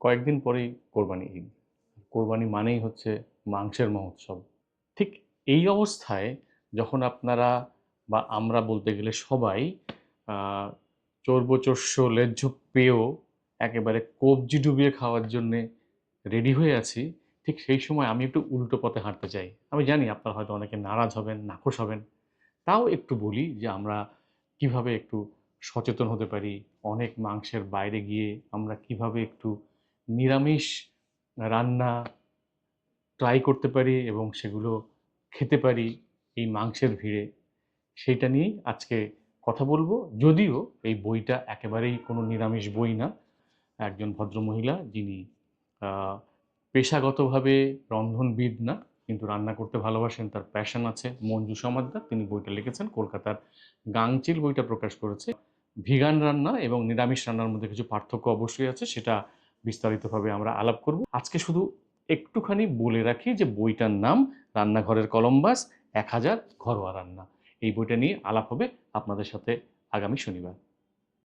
কয়েকদিন পরেই কোরবানি ঈদ। কোরবানি মানেই হচ্ছে মাংসের মহোৎসব। ঠিক এই অবস্থায় যখন আপনারা বা আমরা বলতে গেলে সবাই আহ, চর্বচস্য লেজ্জ পেয়েও একেবারে কবজি ডুবিয়ে খাওয়ার জন্যে রেডি হয়ে আছি ঠিক সেই সময় আমি একটু উল্টো পথে হাঁটতে চাই আমি জানি আপনারা হয়তো অনেকে নারাজ হবেন নাখোশ হবেন। তাও একটু বলি যে আমরা কীভাবে একটু সচেতন হতে পারি অনেক মাংসের বাইরে গিয়ে আমরা কীভাবে একটু নিরামিষ রান্না ট্রাই করতে পারি এবং সেগুলো খেতে পারি এই মাংসের ভিড়ে। সেইটা নিয়েই আজকে কথা বলব। যদিও এই বইটা একেবারেই কোনো নিরামিষ বই না। একজন ভদ্রমহিলা যিনি পেশাগতভাবে রন্ধনবিদ না, কিন্তু রান্না করতে ভালোবাসেন, তার প্যাশন আছে। মঞ্জু সমাদ্দার তিনি বইটা লিখেছেন, কলকাতার গাংচিল বইটা প্রকাশ করেছে। ভিগান রান্না এবং নিরামিষ রান্নার মধ্যে কিছু পার্থক্য অবশ্যই আছে, সেটা বিস্তারিতভাবে আমরা আলাপ করব। আজকে শুধু একটুখানি বলে রাখি যে বইটার নাম রান্নাঘরের কলম্বাস, এক হাজার ঘরোয়া রান্না। এই বইটা নিয়ে আলাপ হবে আপনাদের সাথে আগামী শনিবার।